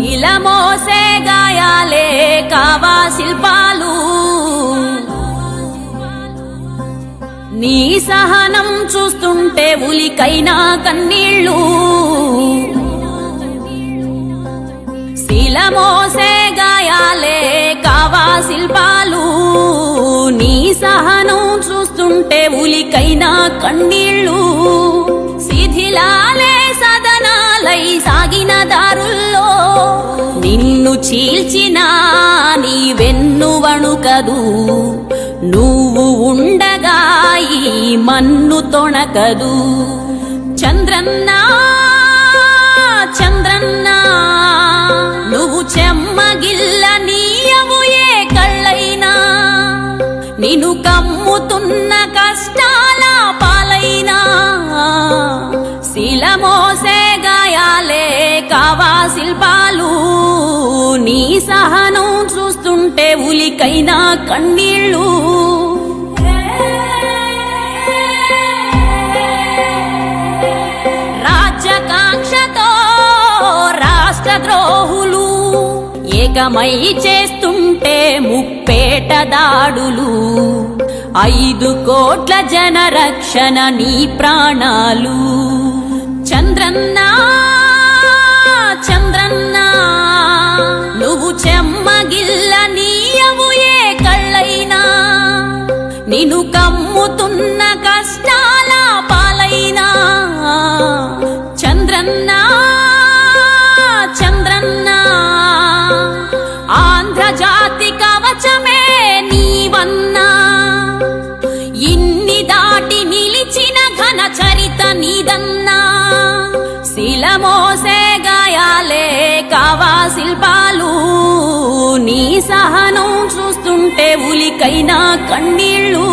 శిలమోసే గాయాలే కావా శిల్పాలు. నీ సహనం చూస్తుంటే ఉలికైనా కన్నీళ్ళు. శిలమోసే గాయాలే కావా శిల్పాలు. నీ సహనం చూస్తుంటే ఉలికైనా కన్నీళ్ళు. శిథిలాలే సదనాలై సాగిన దారుల్లో నిన్ను చీల్చినా నీ వెన్ను వణుకదు. నువ్వు ఉండగా ఈ మన్ను తొణకదు. చంద్రన్నా చంద్రన్నా నువ్వు చెమ్మగిల్ల నీయవు ఏ కళ్ళైనా. నిన్ను కమ్ముతున్న కష్టాల పాలైనా. శిలమో సహనం చూస్తుంటే ఉలికైనా కన్నీళ్ళు. రాజ్యకాంక్షతో రాష్ట్ర ద్రోహులు ఏకమై చేస్తుంటే ముప్పేట దాడులు. ఐదు కోట్ల జన రక్షణ నీ ప్రాణాలు. నేను కమ్ముతున్న కష్టాల పాలైనా. చంద్రన్న చంద్రన్నా ఆంధ్రజాతి కవచమే నీవన్నా. ఇన్ని దాటి నిలిచిన ఘన చరిత నీదన్నా. శిలమోసే గాయాలే కావా శిల్పా చూస్తుంటే ఉలికైనా కన్నీళ్ళు.